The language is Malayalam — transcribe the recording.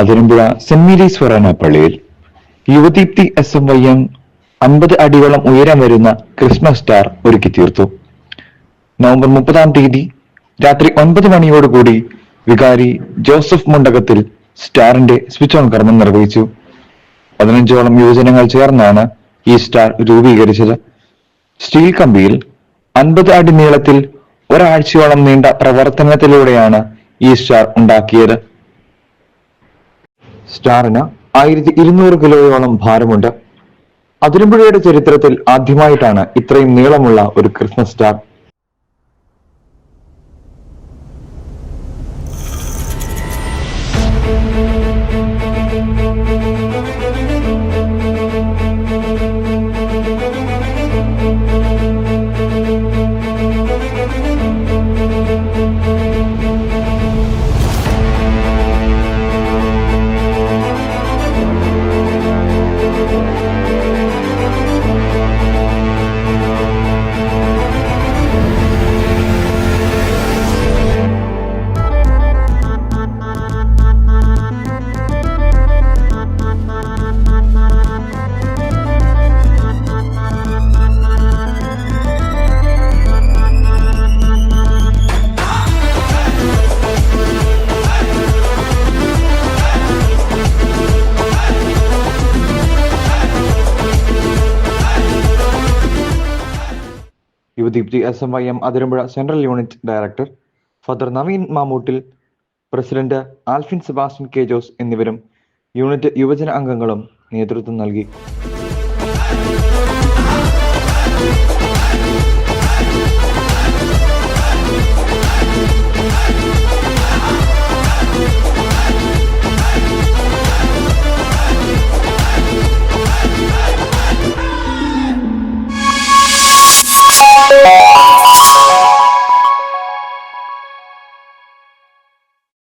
അതിരമ്പുഴ സെന്റ് മേരീസ് ഫൊറാന പള്ളിയിൽ Yuvadeepthi S M Y M അമ്പത് അടിയോളം ഉയരം വരുന്ന ക്രിസ്മസ് സ്റ്റാർ ഒരുക്കി തീർത്തു. നവംബർ മുപ്പതാം തീയതി രാത്രി ഒൻപത് മണിയോടുകൂടി വികാരി ജോസഫ് മുണ്ടകത്തിൽ സ്റ്റാറിന്റെ സ്വിച്ച് ഓൺ കർമ്മം നിർവഹിച്ചു. പതിനഞ്ചോളം യുവജനങ്ങൾ ചേർന്നാണ് ഈ സ്റ്റാർ രൂപീകരിച്ചത്. സ്റ്റീൽ കമ്പിയിൽ അൻപത് അടി നീളത്തിൽ ഒരാഴ്ചയോളം നീണ്ട പ്രവർത്തനത്തിലൂടെയാണ് ഈ സ്റ്റാർ ഉണ്ടാക്കിയത്. സ്റ്റാറിന് ആയിരത്തി ഇരുന്നൂറ് കിലോയോളം ഭാരമുണ്ട്. അതിരമ്പുഴയുടെ ചരിത്രത്തിൽ ആദ്യമായിട്ടാണ് ഇത്രയും നീളമുള്ള ഒരു Christmas star Yuvadeepthi S M Y M Athirampuzha central unit director father Naveen Mamoottil president Alphin Sebastian K Jose എന്നിവരും യൂണിറ്റ് യുവജന അംഗങ്ങളും നേതൃത്വം നൽകി.